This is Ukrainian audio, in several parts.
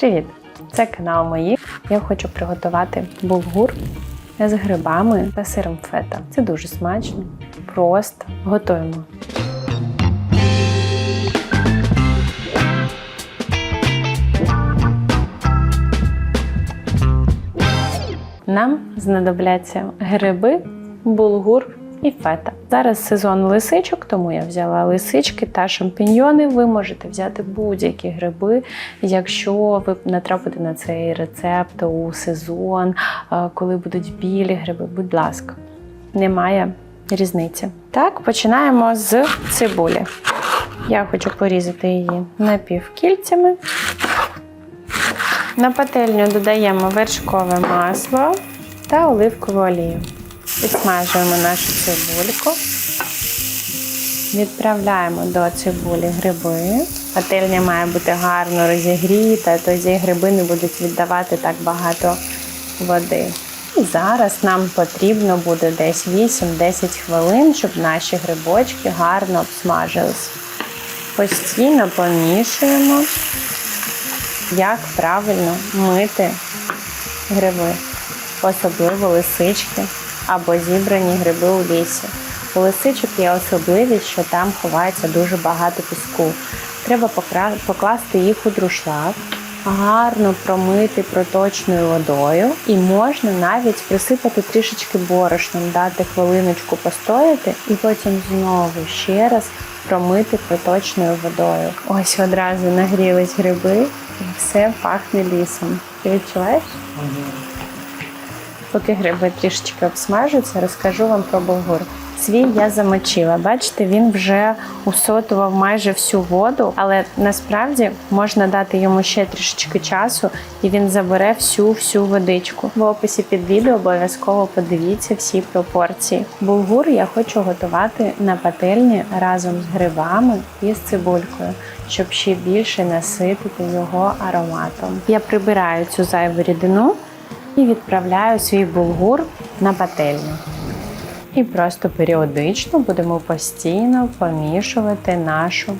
Привіт! Це канал мої. Я хочу приготувати булгур з грибами та сиром фета. Це дуже смачно, просто готуємо. Нам знадобляться гриби, булгур і фета. Зараз сезон лисичок, тому я взяла лисички та шампіньйони. Ви можете взяти будь-які гриби, якщо ви натрапите на цей рецепт у сезон, е, коли будуть білі гриби. Будь ласка, немає різниці. Так, починаємо з цибулі. Я хочу порізати її напівкільцями. На пательню додаємо вершкове масло та оливкову олію. Підсмажуємо нашу цибульку. Відправляємо до цибулі гриби. Пательня має бути гарно розігріта, тоді гриби не будуть віддавати так багато води. Зараз нам потрібно буде десь 8-10 хвилин, щоб наші грибочки гарно обсмажились. Постійно помішуємо, як правильно мити гриби, особливо лисички або зібрані гриби у лісі. У лисичок є особливість, що там ховається дуже багато піску. Треба покласти їх у друшлаг, гарно промити проточною водою, і можна навіть присипати трішечки борошном, дати хвилиночку постояти, і потім знову ще раз промити проточною водою. Ось одразу нагрілись гриби, і все пахне лісом. Ти відчуваєш? Поки гриби трішечки обсмажуються, розкажу вам про булгур. Свій я замочила. Бачите, він вже усотував майже всю воду, але насправді можна дати йому ще трішечки часу, і він забере всю всю водичку. В описі під відео обов'язково подивіться всі пропорції. Булгур я хочу готувати на пательні разом з грибами і з цибулькою, щоб ще більше наситити його ароматом. Я прибираю цю зайву рідину і відправляю свій булгур на пательню. І просто періодично будемо постійно помішувати нашу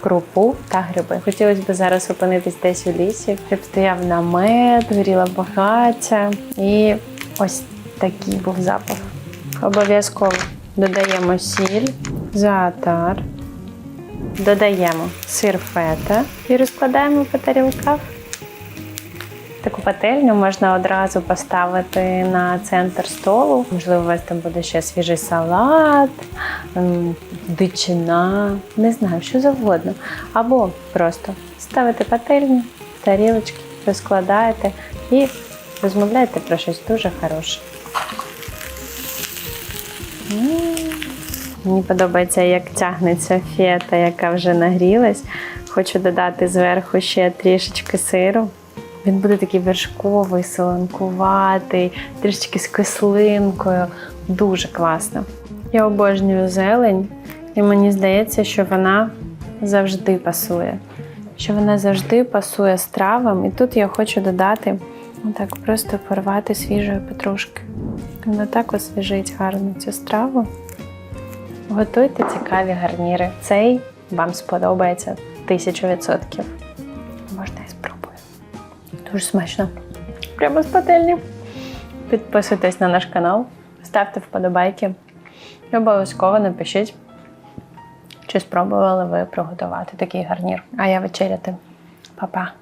крупу та гриби. Хотілося б зараз опинитись десь у лісі, щоб стояв намет, горіла багаття, і ось такий був запах. Обов'язково додаємо сіль, заатар, додаємо сир фета і розкладаємо по тарілках. Пательню можна одразу поставити на центр столу. Можливо, у вас там буде ще свіжий салат, дичина, не знаю, що завгодно. Або просто ставите пательню, тарілочки, розкладаєте і розмовляєте про щось дуже хороше. Мені подобається, як тягнеться фета, яка вже нагрілась. Хочу додати зверху ще трішечки сиру. Він буде такий вершковий, солонкуватий, трішечки з кислинкою. Дуже класно. Я обожнюю зелень, і мені здається, що вона завжди пасує. Що вона завжди пасує стравам. І тут я хочу додати, так просто порвати свіжої петрушки. Вона так освіжить гарно цю страву. Готуйте цікаві гарніри. Цей вам сподобається тисячу відсотків. Можна і. Дуже смачно. Прямо з пательні. Підписуйтесь на наш канал, ставте вподобайки. І обов'язково напишіть, чи спробували ви приготувати такий гарнір. А я вечеряти. Па-па!